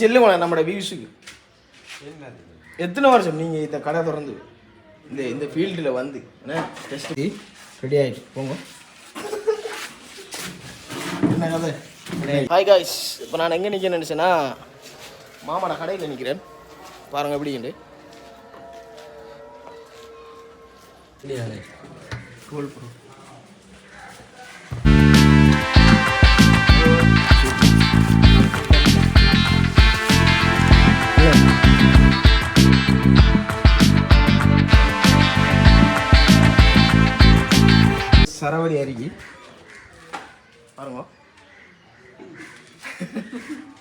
செல்லுங்களா நம்மளோட வியூஸுக்கு. எத்தனை வருஷம் நீங்கள் இந்த கடை திறந்து இந்த இந்த ஃபீல்டில் வந்து என்ன டெஸ்ட் ரெடி ஆகிட்டு போங்க. என்ன கதை? ஹாய் காய்ஸ் இப்போ நான் எங்கே நிற்க நினச்சேன்னா மாமாட கடையில் நிற்கிறேன் பாருங்க எப்படிண்டு கோல் ப்ரோ சரவடி அருகி. பாருங்க.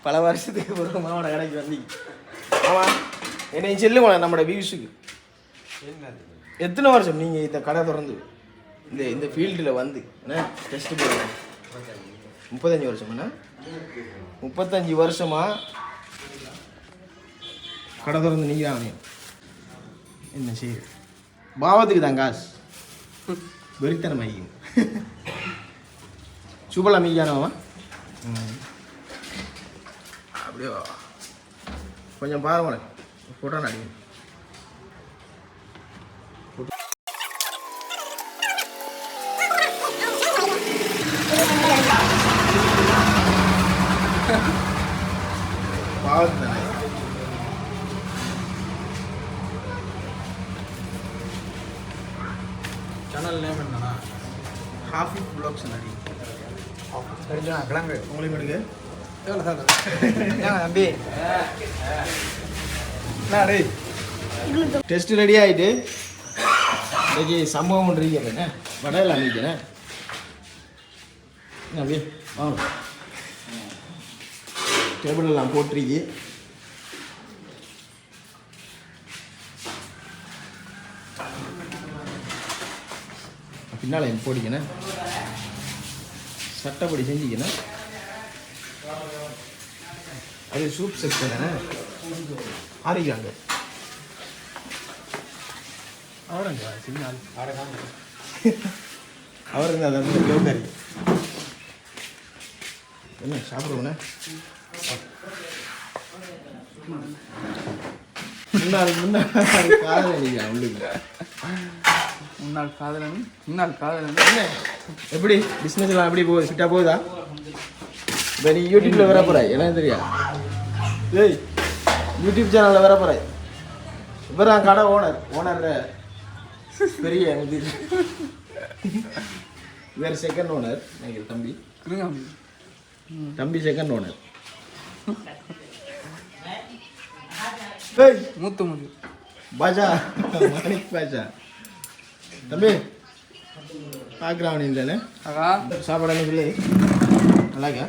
பல வருஷத்துக்கு ஒரு மாவோட கடைக்கு வந்தீங்க. ஆமா என்னை சொல்லுங்க நம்மளோட வியூஸுக்கு. எத்தனை வருஷம் நீங்கள் இந்த கடை திறந்து? இந்த இந்த ஃபீல்டில் வந்து என்ன? டெஸ்ட் போடுறேன் முப்பத்தஞ்சு வருஷமாண்ணா? முப்பத்தஞ்சு வருஷமா? கடை திறந்து நீங்கள் என்ன சரி பாவத்துக்கு தான் காசு. வெறித்தனம் ஐயும் சூப்பர்லாம் மீக்கானவா அப்படியோ? கொஞ்சம் பாருங்களேன் ஃபோட்டோ நடிங்க பாவத்து தானே சேனல் நேம் என்னண்ணா ஹாஃபி ப்ளாக்ஸ் நடி. தெரிஞ்சா கிளம்பு உங்களுக்கு எடுங்க. எவ்வளோ சார். தம்பி? டெஸ்ட் ரெடி ஆகிட்டு இன்னைக்கு சம்பவம் இருக்கிறேன் வடையில் அமைக்கிறேன் அப்படியே வாங்க. டேபிளெல்லாம் போட்டிருக்கு போட்டிருக்கி. பின்னால் எனக்கு போடிக்கணும். சட்டப்படி செஞ்சுக்கணும். அது சூப் செக்ஷன் தானே? ஆரிக்காங்க அவரங்க சின்ன அவருங்க அதை வந்து என்ன சாப்பிடுவோண்ணே முன்னாள் முன்னாள் காதலி. அவளுக்கு முன்னாள் காதலன் முன்னாள் காதலன். எப்படி? பிஸ்னஸ் எல்லாம் எப்படி போகுது? ஃபிட்டாக போகுதா? இப்போ நீ யூடியூப்ல வர போற எனக்கு தெரியா. ஏய் யூடியூப் சேனலில் வர போற இவர் தான் கடை ஓனர் ஓனர் பெரிய வேறு செகண்ட் ஓனர் எங்கள் தம்பி. தம்பி? செகண்ட் ஓனர் மூத்த முடி பாஜா. மாணிக் பாஜா. தம்பி பார்க்குறான் இல்லைன்னு அக்கா சாப்பாடு சொல்லி. நல்லாக்கா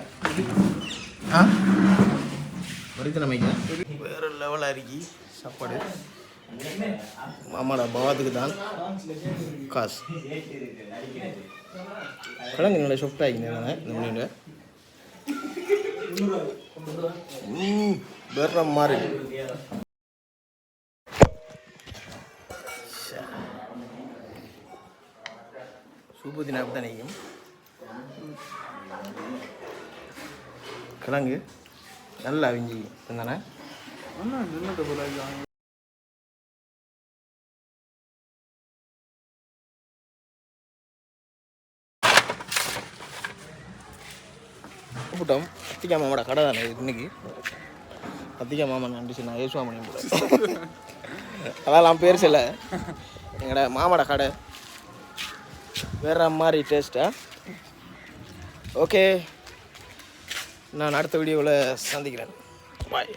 ஆ? வரித்து நமக்கு வேறு லெவலாக இருக்கி சாப்பாடு. மாமாடா பவாத்துக்கு தான் காசு. கிழங்கு நல்லா சொஃப்ட் ஆகிக்கிறேன் நம்ம வேற மாதிரி. சூப்பத்தி நிற்கும் கிழங்கு. நல்லா அவிஞ்சி. தானே நின்றுட்டு போல கூப்பிட்டோம். அத்திகா மாமாவோட கடை தானே இன்னைக்கு? அத்திகா மாமன் நன்றி நான் ஏசுவாமணி கூட. அதெல்லாம் பேர் சில எங்கட மாமாட கடை. வேற மாதிரி டேஸ்ட்டா ஓகே நான் அடுத்த வீடியோவில் சந்திக்கிறேன். பாய்